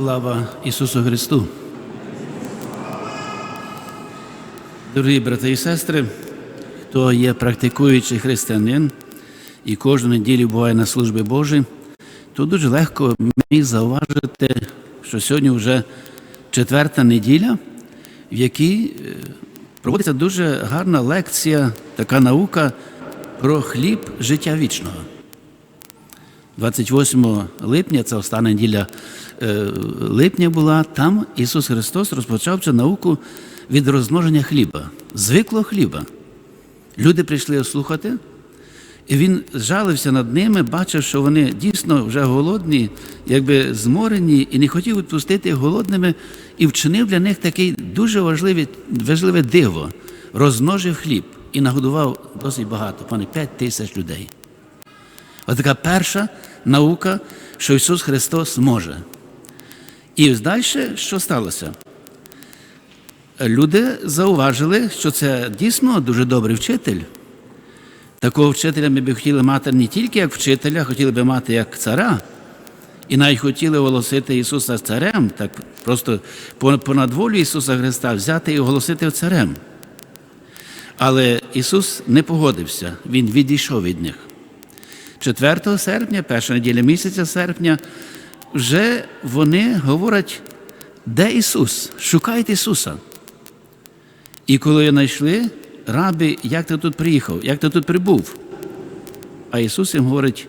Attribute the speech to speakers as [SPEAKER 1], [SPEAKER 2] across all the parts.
[SPEAKER 1] Слава Ісусу Христу! Дорогі брати і сестри, хто є практикуючий християнин і кожну неділю буває на службі Божій, то дуже легко мені зауважити, що сьогодні вже четверта неділя, в якій е, проводиться дуже гарна лекція, така наука про хліб життя вічного. 28 липня, це остання неділя липня була, там Ісус Христос розпочав цю науку від розмноження хліба, звиклого хліба. Люди прийшли слухати, і він жалився над ними, бачив, що вони дійсно вже голодні, якби зморені, і не хотів відпустити голодними, і вчинив для них такий дуже важливе, важливе диво, розмножив хліб і нагодував досить багато, понад 5 тисяч людей. Ось така перша наука, що Ісус Христос може. І далі що сталося? Люди зауважили, що це дійсно дуже добрий вчитель. Такого вчителя ми б хотіли мати не тільки як вчителя, хотіли б мати як цара. І навіть хотіли оголосити Ісуса царем, так просто понад волю Ісуса Христа взяти і оголосити царем. Але Ісус не погодився, Він відійшов від них. 4 серпня, перша неділя місяця серпня, вже вони говорять, де Ісус? Шукайте Ісуса. І коли знайшли, раби, як ти тут приїхав, як ти тут прибув? А Ісус їм говорить,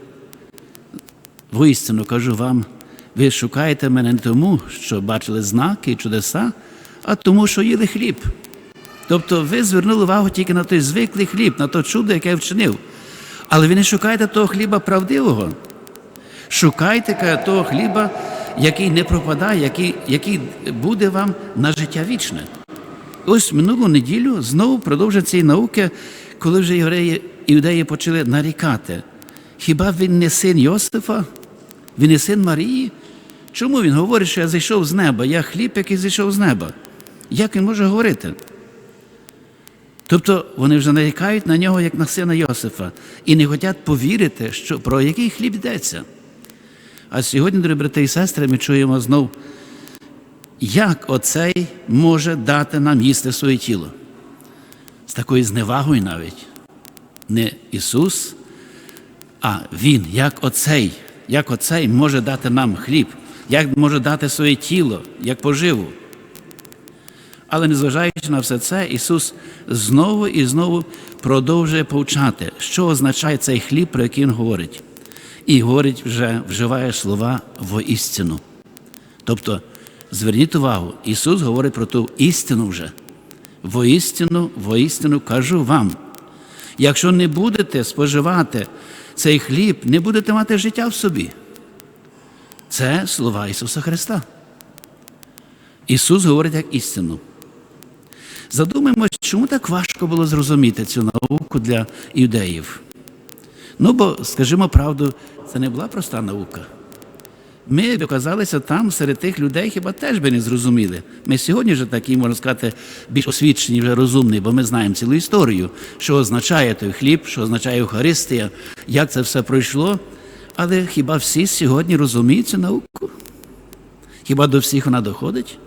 [SPEAKER 1] воістину кажу вам, ви шукаєте мене не тому, що бачили знаки і чудеса, а тому, що їли хліб. Тобто ви звернули увагу тільки на той звиклий хліб, на то чудо, яке я вчинив. Але ви не шукаєте того хліба правдивого. Шукайте того хліба, який не пропадає, який який буде вам на життя вічне. Ось минулу неділю знову продовжує цієї науки, коли вже євреї іудеї почали нарікати. Хіба він не син Йосифа? Він не син Марії? Чому він говорить, що я зайшов з неба? Я хліб, який зайшов з неба? Як він може говорити? Тобто вони вже нарікають на нього, як на сина Йосифа, і не хочуть повірити, що про який хліб йдеться. А сьогодні, дорогі брати і сестри, ми чуємо знов, як оцей може дати нам їсти своє тіло. З такою зневагою навіть. Не Ісус, а Він, як оцей, як оцей може дати нам хліб, як може дати своє тіло, як поживу. Але незважаючи на все це, Ісус знову і знову продовжує повчати, що означає цей хліб, про який Він говорить. І говорить вже, вживає слова воістину. Тобто, зверніть увагу, Ісус говорить про ту істину вже. Воістину, воістину кажу вам. Якщо не будете споживати цей хліб, не будете мати життя в собі. Це слова Ісуса Христа. Ісус говорить як істину. Задумаємось, чому так важко було зрозуміти цю науку для іудеїв. Ну, бо, скажімо правду, це не була проста наука. Ми оказалися там серед тих людей, хіба теж би не зрозуміли. Ми сьогодні вже такі, можна сказати, більш освічені, вже розумні, бо ми знаємо цілу історію, що означає той хліб, що означає Евхаристія, як це все пройшло. Але хіба всі сьогодні розуміють цю науку? Хіба до всіх вона доходить?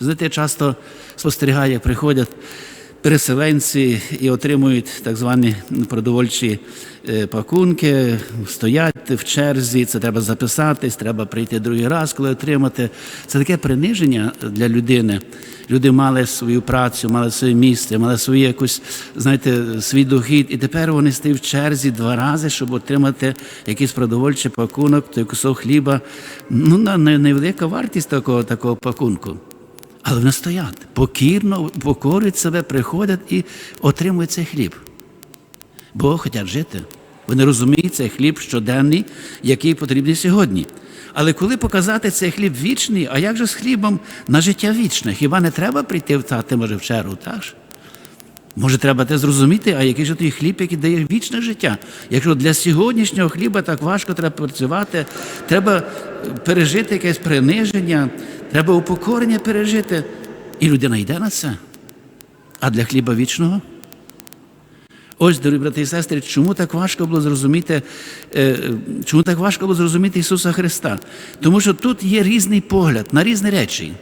[SPEAKER 1] Знаєте, я часто спостерігаю, як приходять переселенці і отримують так звані продовольчі пакунки, стоять в черзі, це треба записатись, треба прийти другий раз, коли отримати. Це таке приниження для людини. Люди мали свою працю, мали своє місце, мали свою якусь, знаєте, свій дохід, і тепер вони стають в черзі два рази, щоб отримати якийсь продовольчий пакунок, той кусок хліба. Ну, невелика вартість такого, такого пакунку. Але вони стоять, покірно покорять себе, приходять і отримують цей хліб. Бо хочуть жити. Вони розуміють цей хліб щоденний, який потрібний сьогодні. Але коли показати цей хліб вічний, а як же з хлібом на життя вічне? Хіба не треба прийти втати, може, в чергу, так? ж? Може, треба те зрозуміти, а який же той хліб, який дає вічне життя? Якщо для сьогоднішнього хліба так важко треба працювати, треба пережити якесь приниження, треба упокорення пережити, і людина йде на це. А для хліба вічного? Ось, дорогі брати і сестри, чому так важко було зрозуміти, е, чому так важко було зрозуміти Ісуса Христа? Тому що тут є різний погляд на різні речі.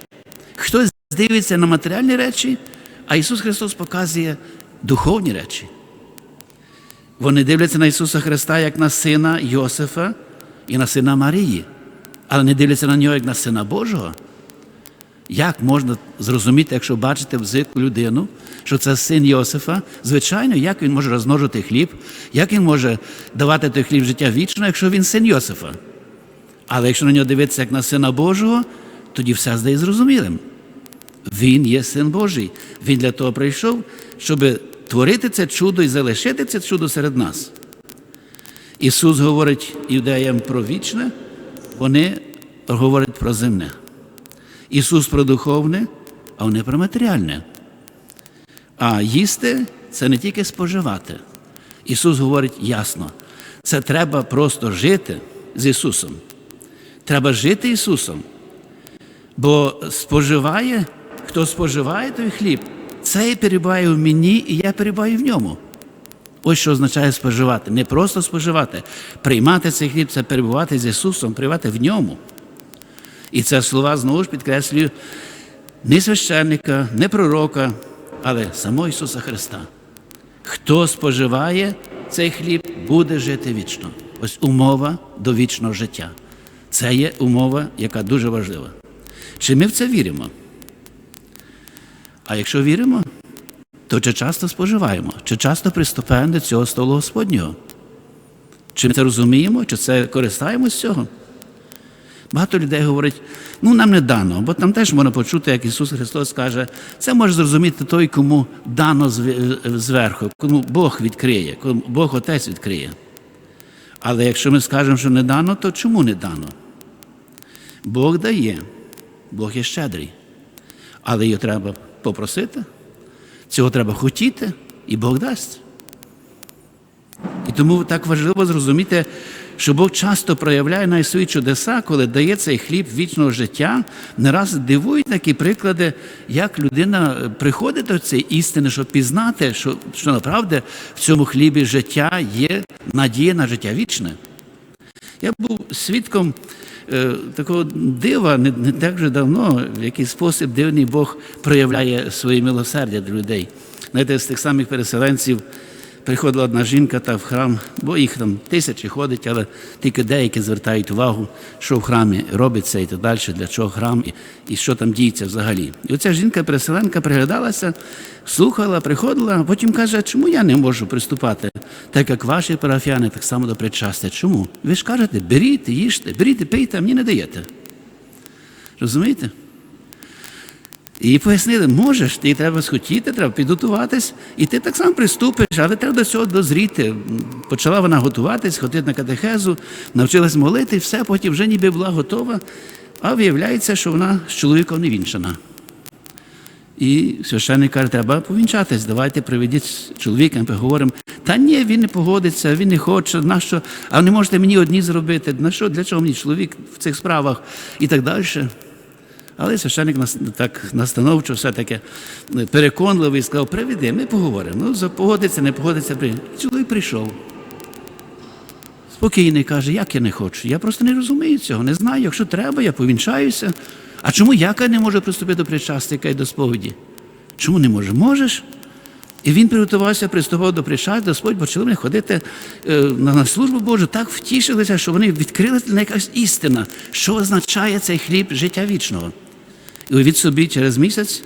[SPEAKER 1] Хтось дивиться на матеріальні речі, а Ісус Христос показує духовні речі. Вони дивляться на Ісуса Христа як на сина Йосифа і на сина Марії, але не дивляться на нього як на сина Божого. Як можна зрозуміти, якщо бачите в зику людину, що це син Йосифа, звичайно, як він може розмножити хліб, як він може давати той хліб життя вічно, якщо він син Йосифа. Але якщо на нього дивитися як на сина Божого, тоді все здає зрозумілим. Він є син Божий. Він для того прийшов, щоб творити це чудо і залишити це чудо серед нас. Ісус говорить юдеям про вічне, вони говорять про земне. Ісус про духовне, а вони про матеріальне. А їсти це не тільки споживати. Ісус говорить ясно, це треба просто жити з Ісусом. Треба жити Ісусом. Бо споживає, хто споживає той хліб, цей перебуває в мені, і я перебуваю в ньому. Ось що означає споживати. Не просто споживати. Приймати цей хліб це перебувати з Ісусом, перебувати в ньому. І це слова знову ж підкреслюю не священника, не пророка, але самого Ісуса Христа. Хто споживає цей хліб, буде жити вічно. Ось умова до вічного життя. Це є умова, яка дуже важлива. Чи ми в це віримо? А якщо віримо, то чи часто споживаємо, чи часто приступаємо до цього столу Господнього? Чи ми це розуміємо, чи це користаємось цього? Багато людей говорять, ну нам не дано, бо там теж можна почути, як Ісус Христос каже, це може зрозуміти той, кому дано зверху, кому Бог відкриє, кому Бог Отець відкриє. Але якщо ми скажемо, що не дано, то чому не дано? Бог дає, Бог є щедрий. Але його треба попросити, цього треба хотіти, і Бог дасть. І тому так важливо зрозуміти, що Бог часто проявляє на свої чудеса, коли дає цей хліб вічного життя. Не раз дивують такі приклади, як людина приходить до цієї істини, щоб пізнати, що, що направді в цьому хлібі життя є надія на життя вічне. Я був свідком е, такого дива не, не так вже давно, в який спосіб дивний Бог проявляє своє милосердя до людей. Знаєте, з тих самих переселенців приходила одна жінка та в храм, бо їх там тисячі ходить, але тільки деякі звертають увагу, що в храмі робиться і так далі, для чого храм і, і що там діється взагалі. І оця жінка-переселенка приглядалася, слухала, приходила, а потім каже, «А чому я не можу приступати, так як ваші парафіяни так само до причастя. Чому? Ви ж кажете, беріть, їжте, беріть, пийте, а мені не даєте. Розумієте? І пояснили, можеш, ти треба схотіти, треба підготуватись, і ти так само приступиш, але треба до цього дозріти. Почала вона готуватись, ходити на катехезу, навчилась молити, все, потім вже ніби була готова, а виявляється, що вона з чоловіком не вінчана. І священник каже, треба повінчатись, давайте приведіть чоловіка, ми поговоримо. Та ні, він не погодиться, він не хоче, на що? а не можете мені одні зробити, на що, для чого мені чоловік в цих справах і так далі. Але священник так настановчо, все-таки переконливий, сказав, приведи, ми поговоримо. Ну, погодиться, не погодиться. при- Чоловік прийшов. Спокійний каже, як я не хочу. Я просто не розумію цього, не знаю. Якщо треба, я повінчаюся. А чому я не можу приступити до причастя і до сповіді? Чому не може? Можеш? І він приготувався, приступав до причастя, Господь почали вони ходити е, на службу Божу, так втішилися, що вони відкрили на якась істина, що означає цей хліб життя вічного. І уявіть собі, через місяць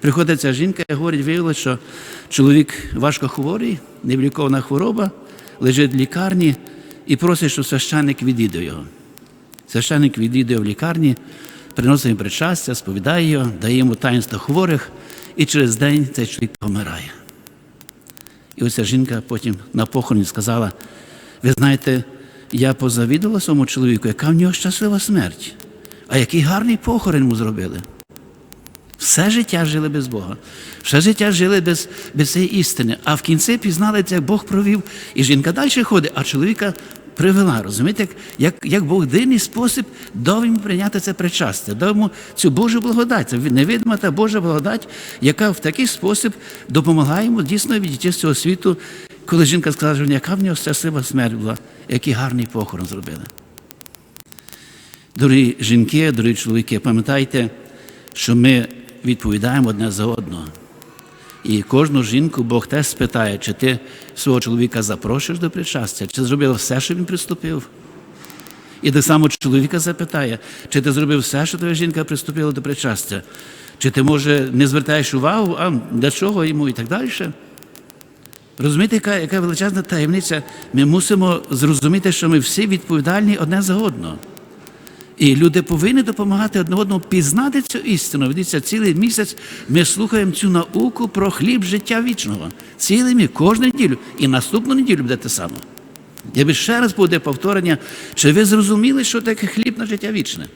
[SPEAKER 1] приходить ця жінка і говорить, виявилося, що чоловік важко хворий, невлікована хвороба, лежить в лікарні і просить, щоб священник відвідав його. Священник відвідує в лікарні, приносить їм причастя, сповідає його, дає йому таїнство хворих, і через день цей чоловік помирає. І ось ця жінка потім на похороні сказала: ви знаєте, я позавідувала своєму чоловіку, яка в нього щаслива смерть, а який гарний похорон йому зробили. Все життя жили без Бога, все життя жили без, без цієї істини. А в кінці пізнали, як Бог провів, і жінка далі ходить, а чоловіка привела. Розумієте, як, як, як Бог дивний спосіб дав йому прийняти це причастя, дав йому цю Божу благодать. Це невидима та Божа благодать, яка в такий спосіб допомагає йому дійсно відійти з цього світу коли жінка сказала, що яка в нього щаслива смерть була, який гарний похорон зробили. Дорогі жінки, дорогі чоловіки, пам'ятайте, що ми відповідаємо одне за одного. І кожну жінку Бог теж спитає, чи ти свого чоловіка запрошуєш до причастя, чи зробив все, що він приступив. І так само чоловіка запитає, чи ти зробив все, що твоя жінка приступила до причастя, чи ти, може, не звертаєш увагу, а для чого йому і так далі. Розумієте, яка, яка величезна таємниця? Ми мусимо зрозуміти, що ми всі відповідальні одне за одного. І люди повинні допомагати одне одному пізнати цю істину. Дивіться, цілий місяць ми слухаємо цю науку про хліб життя вічного. Цілий місяць, кожну неділю. І наступну неділю буде те саме. Якби ще раз буде повторення, чи ви зрозуміли, що таке хліб на життя вічне?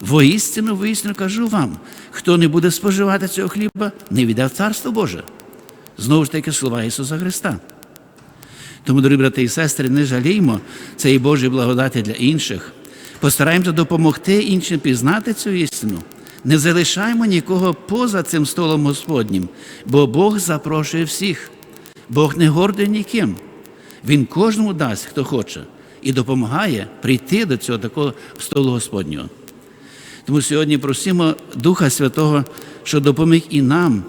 [SPEAKER 1] Воістину, воістину кажу вам, хто не буде споживати цього хліба, не війде в Царство Боже. Знову ж таки слова Ісуса Христа. Тому, дорогі брати і сестри, не жаліймо цієї Божої благодаті для інших. Постараємося допомогти іншим пізнати цю істину. Не залишаємо нікого поза цим столом Господнім, бо Бог запрошує всіх. Бог не гордий ніким. Він кожному дасть, хто хоче, і допомагає прийти до цього такого столу Господнього. Тому сьогодні просимо Духа Святого, що допоміг і нам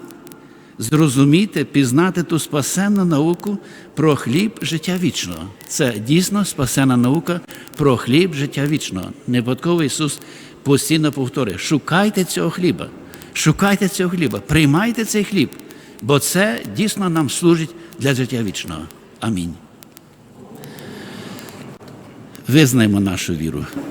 [SPEAKER 1] зрозуміти, пізнати ту спасенну науку про хліб життя вічного. Це дійсно спасена наука про хліб життя вічного. Непадково Ісус постійно повторює: шукайте цього хліба, шукайте цього хліба, приймайте цей хліб, бо це дійсно нам служить для життя вічного. Амінь. Визнаємо нашу віру.